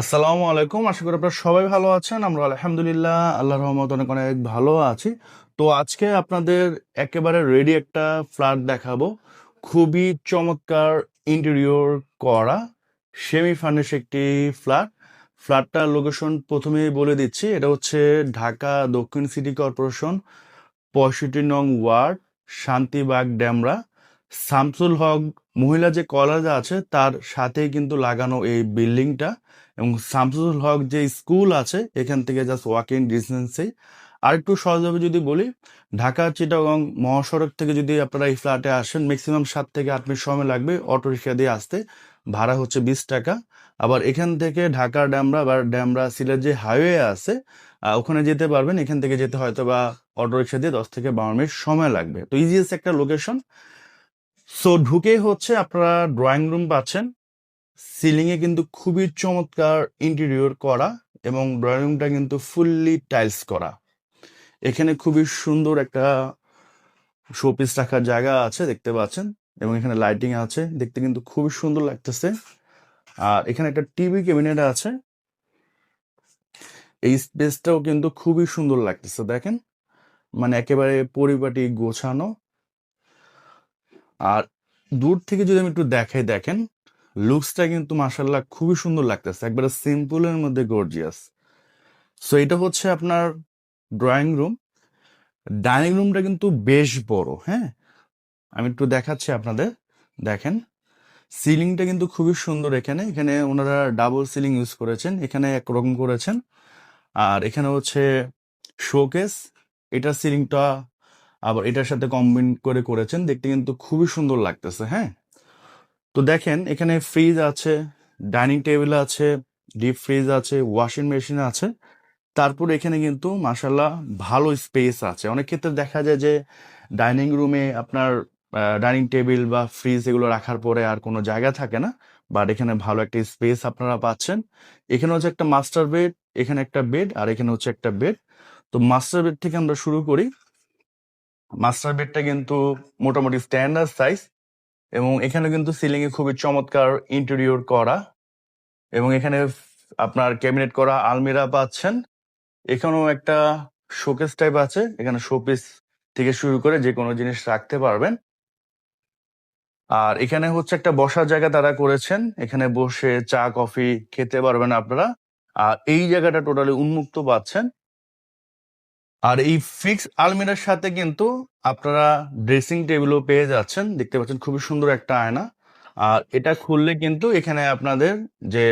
আসসালামু আলাইকুম। আশা করি আপনারা সবাই ভালো আছেন। আমরা আলহামদুলিল্লাহ আল্লাহ রহমত অনেক অনেক ভালো আছি। তো আজকে আপনাদের একেবারে রেডি একটা ফ্ল্যাট দেখাবো। খুবই চমৎকার ইন্টেরিয়র করা সেমি ফার্নিশ একটি ফ্ল্যাট ফ্ল্যাটটার লোকেশন প্রথমেই বলে দিচ্ছি, এটা হচ্ছে ঢাকা দক্ষিণ সিটি কর্পোরেশন পঁয়ষট্টি নং ওয়ার্ড, শান্তিবাগ ড্যামরা শামসুল হক মহিলা যে কলেজ আছে, তার সাথেই কিন্তু লাগানো এই বিল্ডিংটা এবং শামসুল হক যে স্কুল আছে, এখান থেকে জাস্ট ওয়াকিং ডিস্টেন্সে আর একটু সহজভাবে যদি বলি, ঢাকা, চিটাগং, মহাসড়ক থেকে যদি আপনারা এই ফ্ল্যাটে আসেন ম্যাক্সিমাম সাত থেকে আট মিনিট সময় লাগবে অটো রিক্সা দিয়ে আসতে। ভাড়া হচ্ছে বিশ টাকা। আবার এখান থেকে ঢাকা ড্যামরা বা ড্যামরা সিলেট যে হাইওয়ে আছে ওখানে যেতে পারবেন। এখান থেকে যেতে হয়তো বা অটো রিক্সা দিয়ে দশ থেকে বারো মিনিট সময় লাগবে। তো ইজিয়েস্ট একটা লোকেশন সো ঢুকেই হচ্ছে আপনারা ড্রয়িং রুম পাচ্ছেন। সিলিং এ কিন্তু খুবই চমৎকার ইন্টেরিয়র করা এবং ড্রয়িং রুমটা কিন্তু ফুললি টাইলস করা। এখানে খুবই সুন্দর একটা শোপিস রাখার জায়গা আছে, দেখতে পাচ্ছেন। এবং এখানে লাইটিং আছে, দেখতে কিন্তু খুবই সুন্দর লাগতেছে। আর এখানে একটা টিভি ক্যাবিনেট আছে। এই স্পেসটাও কিন্তু খুবই সুন্দর লাগতেছে, দেখেন। মানে একেবারে পরিপাটি গোছানো। আর দূর থেকে যদি আমি একটু দেখাই, দেখেন লুকসটা কিন্তু মাসাল্লাহ খুবই সুন্দর লাগতেছে, একবারে সিম্পলের মধ্যে গর্জিয়াস সো এটা হচ্ছে আপনার ড্রয়িং রুম ডাইনিং রুমটা কিন্তু বেশ বড় হ্যাঁ? আমি একটু দেখাচ্ছি আপনাদের, দেখেন। সিলিংটা কিন্তু খুবই সুন্দর এখানে এখানে ওনারা ডাবল সিলিং ইউজ করেছেন, এখানে একরকম করেছেন। আর এখানে হচ্ছে শোকেস এটার সিলিংটা আবার এটার সাথে কম্বিন করে করেছেন, দেখতে কিন্তু খুবই সুন্দর লাগতেছে হ্যাঁ? তো দেখেন, এখানে ফ্রিজ আছে ডাইনিং টেবিল আছে ডিপ ফ্রিজ আছে ওয়াশিং মেশিন আছে। তারপর এখানে কিন্তু মাসাল্লাহ ভালো স্পেস আছে। অনেক ক্ষেত্রে দেখা যায় যে ডাইনিং রুমে আপনার ডাইনিং টেবিল বা ফ্রিজ এগুলো রাখার পরে আর কোনো জায়গা থাকে না। বাট এখানে ভালো একটা স্পেস আপনারা পাচ্ছেন। এখানে হচ্ছে একটা মাস্টার বেড এখানে একটা বেড আর এখানে হচ্ছে একটা বেড তো মাস্টার বেড থেকে আমরা শুরু করি। মাস্টার বেডটা কিন্তু মোটামুটি স্ট্যান্ডার্ড সাইজ এবং এখানে কিন্তু সিলিং এ খুবই চমৎকার ইন্টেরিয়র করা এবং এখানে আপনার ক্যাবিনেট করা আলমিরা পাচ্ছেন। এখানেও একটা শোকেস টাইপ আছে, এখানে শোপিস থেকে শুরু করে যে কোনো জিনিস রাখতে পারবেন। আর এখানে হচ্ছে একটা বসার জায়গা তারা করেছেন, এখানে বসে চা, কফি খেতে পারবেন আপনারা। আর এই জায়গাটা টোটালি উন্মুক্ত পাচ্ছেন। আর এই ফিক্স আলমিরার সাথে কিন্তু আপনারা ড্রেসিং টেবিলও পেয়ে যাচ্ছেন। দেখতে পাচ্ছেন খুবই সুন্দর একটা আয়না। আর এটা খুললে কিন্তু এখানে আপনাদের যে